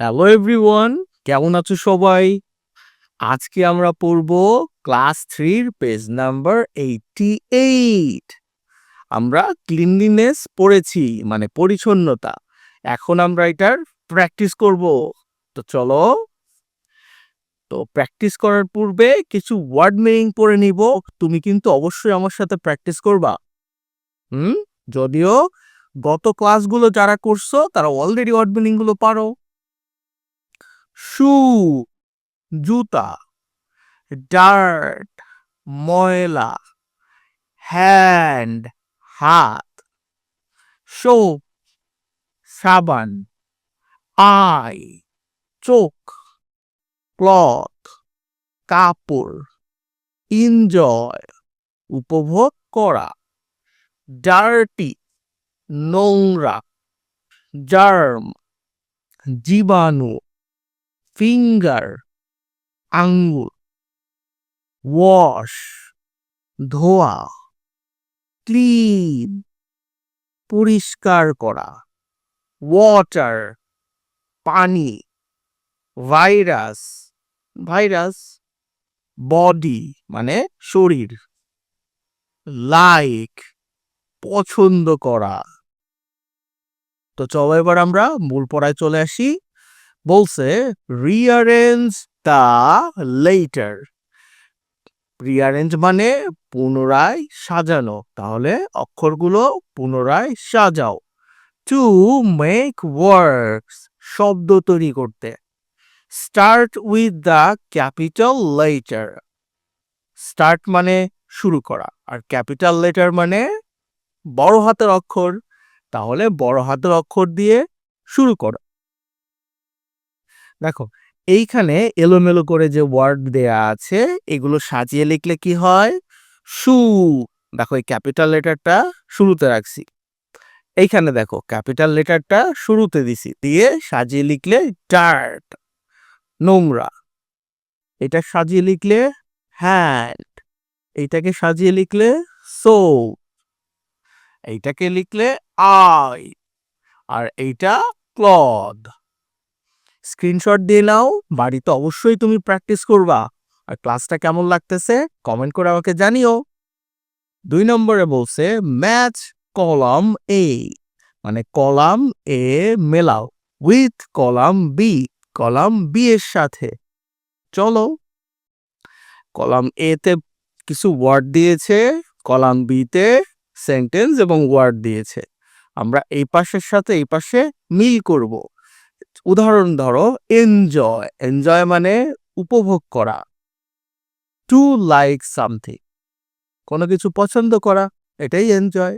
Hello everyone কেমন আছো সবাই? আজকে আমরা পড়ব ক্লাস থ্রির পেজ নাম্বার এইটি এইট আমরা ক্লিনলিনেস পড়েছি মানে পরিচ্ছন্নতা। এখন আমরা এটার প্র্যাকটিস করব। তো চলো। তো প্র্যাকটিস করার পূর্বে কিছু ওয়ার্ড মিনিং পড়ে নিব। তুমি কিন্তু অবশ্যই আমার সাথে প্র্যাকটিস করবা। হুম? যদিও গত ক্লাসগুলো যারা করছ, তারা অলরেডি ওয়ার্ড মিনিংগুলো পারো। শু জুতা ডার্ট ময়লা হ্যান্ড হাত সোপ সাবান আই চোখ ক্লথ কাপড় এনজয় উপভোগ করা ডার্টি নোংরা জার্ম জীবাণু ফিঙ্গার আঙ্গুল ওয়াশ ধোয়া ক্লিন পরিষ্কার করা ওয়াটার পানি ভাইরাস ভাইরাস বডি মানে শরীর লাইক পছন্দ করা। তো চলো এবার আমরা মূল পড়ায় চলে আসি। বলছে রিয়ারেঞ্জ দ্য লেটার রিয়ারেঞ্জ মানে পুনরায় সাজানো। তাহলে অক্ষরগুলো পুনরায় সাজাও। টু মেক ওয়ার্কস শব্দ তৈরি করতে। Start with the capital letter start মানে শুরু করা। আর ক্যাপিটাল লেটার মানে বড় হাতের অক্ষর। তাহলে বড় হাতের অক্ষর দিয়ে শুরু করো। দেখো, এইখানে এলোমেলো করে যে ওয়ার্ড দেয়া আছে, এগুলো সাজিয়ে লিখলে কি হয়? সু। দেখো, এই ক্যাপিটাল লেটারটা শুরুতে রাখছি। এইখানে দেখো ক্যাপিটাল লেটারটা শুরুতে দিছি। দিয়ে সাজিয়ে লিখলে ডার্ট নোংরা। এটা সাজিয়ে লিখলে হ্যান্ড এইটাকে সাজিয়ে লিখলে সো এইটাকে লিখলে আই আর এইটা ক্লদ স্ক্রিনশট দিয়ে নাও, বাড়িতে অবশ্যই তুমি প্র্যাকটিস করবা। আর ক্লাসটা কেমন লাগতেছে কমেন্ট করে আমাকে জানিও। দুই নম্বরে বলছে ম্যাচ কলাম এ মানে কলাম এ মেলাও with column B column B এর সাথে। চলো কলাম এ তে কিছু ওয়ার্ড দিয়েছে কলাম বি তে সেন্টেন্স এবং ওয়ার্ড দিয়েছে। আমরা এই পাশের সাথে এই পাশে মিল করব। উদাহরণ ধরো এনজয় এনজয় মানে উপভোগ করা টু লাইক সামথিং কোনো কিছু পছন্দ করা, এটাই এনজয়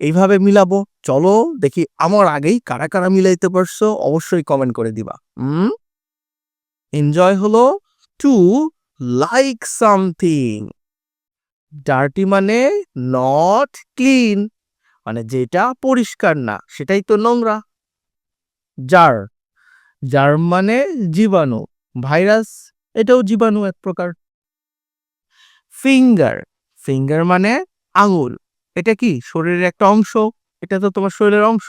এইভাবে মিলাবো, চলো দেখি আমার আগেই কারা কারা মিলাইতে পারছ, অবশ্যই কমেন্ট করে দিবা, হুম? এনজয় হলো টু লাইক সামথিং ডার্টি মানে নট ক্লিন মানে যেটা পরিষ্কার না, সেটাই তো নোংরা জার জার মানে জীবাণু ভাইরাস এটাও জীবাণু এক প্রকার। ফিঙ্গার ফিঙ্গার মানে আঙুল, এটা কি? শরীরের একটা অংশ, এটা তো তোমার শরীরের অংশ।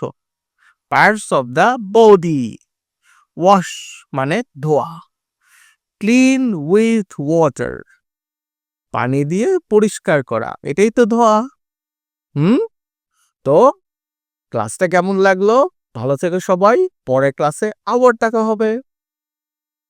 Parts of the body wash মানে ধোয়া ক্লিন উইথ ওয়াটার পানি দিয়ে পরিষ্কার করা, এটাই তো ধোয়া। হুম? তো ক্লাসটা কেমন লাগল? ভালো থেকো সবাই পরের ক্লাসে আবার দেখা হবে।